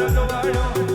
Lord, Lord, Lord.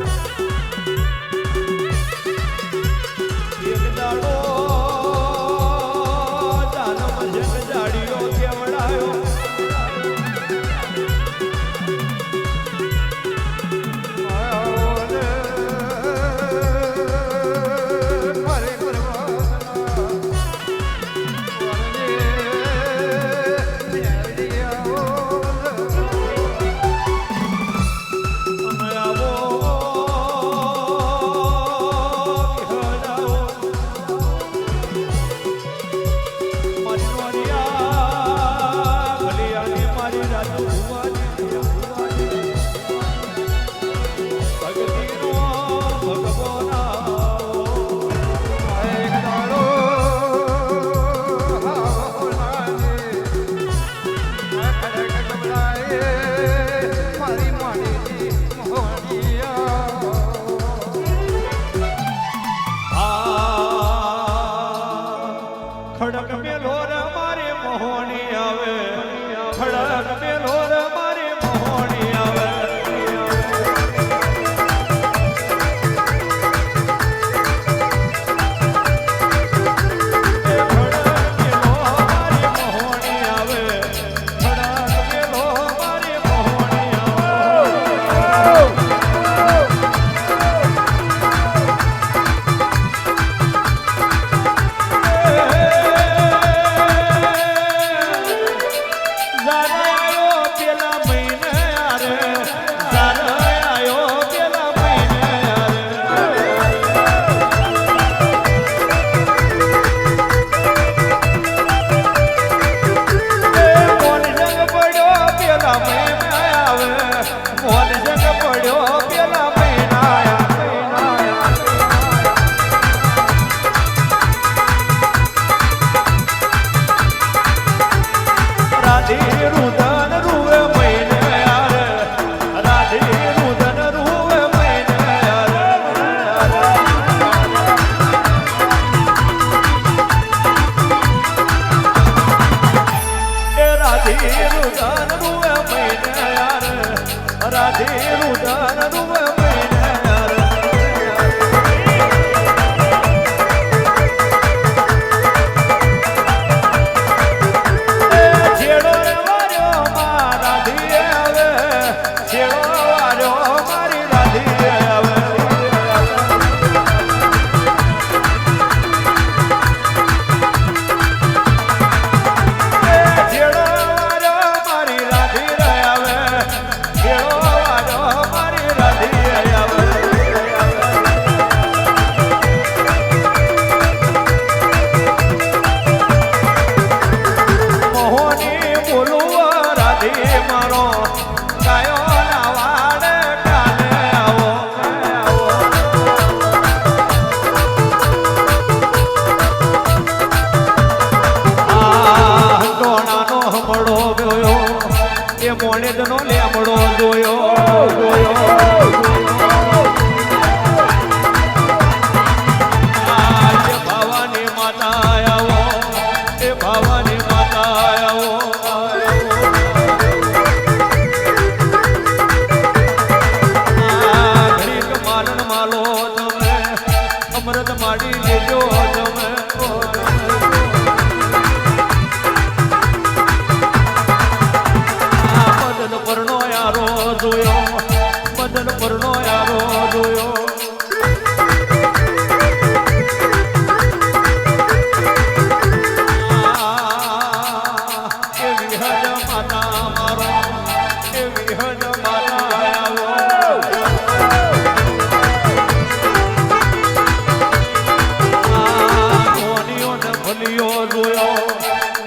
ભલિયો રોયો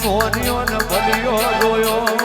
મોરિયો ને ભલિયો રોયો.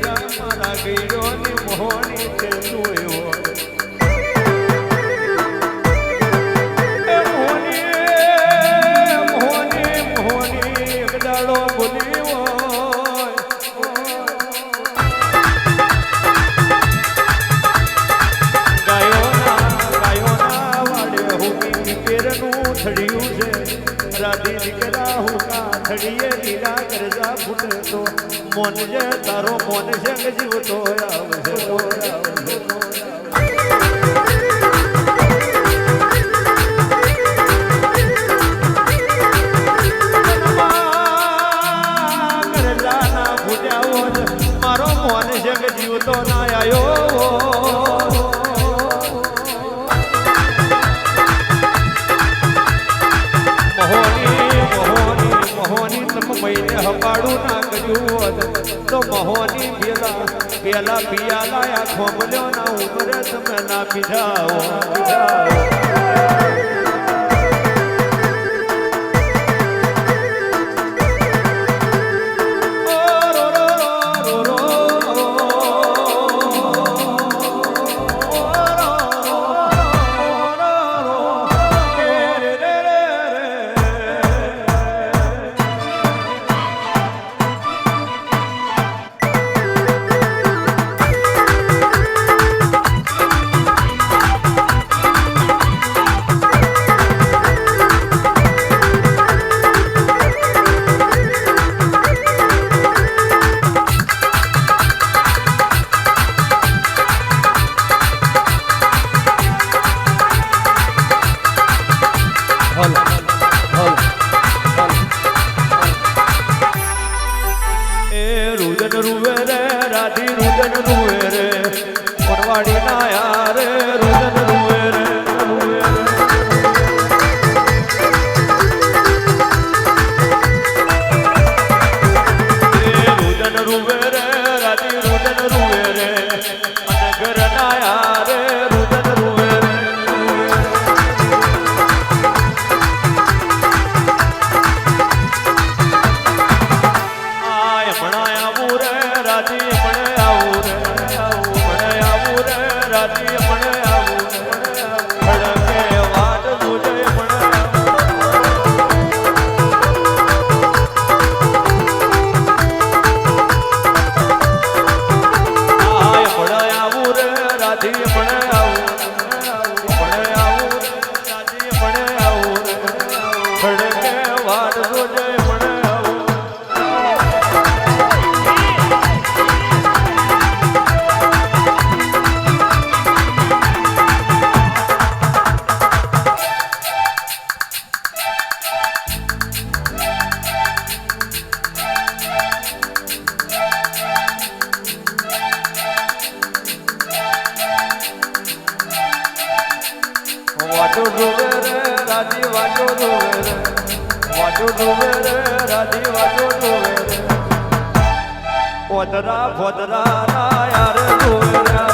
মারা গেল। વાછડીએ લીલા કરજા ફૂટતો. મોન જે તારો મોન જગ જીવતો આવતો આવતો પાડું નાખજું તો મહોની પેલા પેલા પિયા લાયા ખોમલ્યો ના ઉમરે તમે ના પીજાઓ પીજાઓ ರುವೆ ખોદરા યાર ગોરા.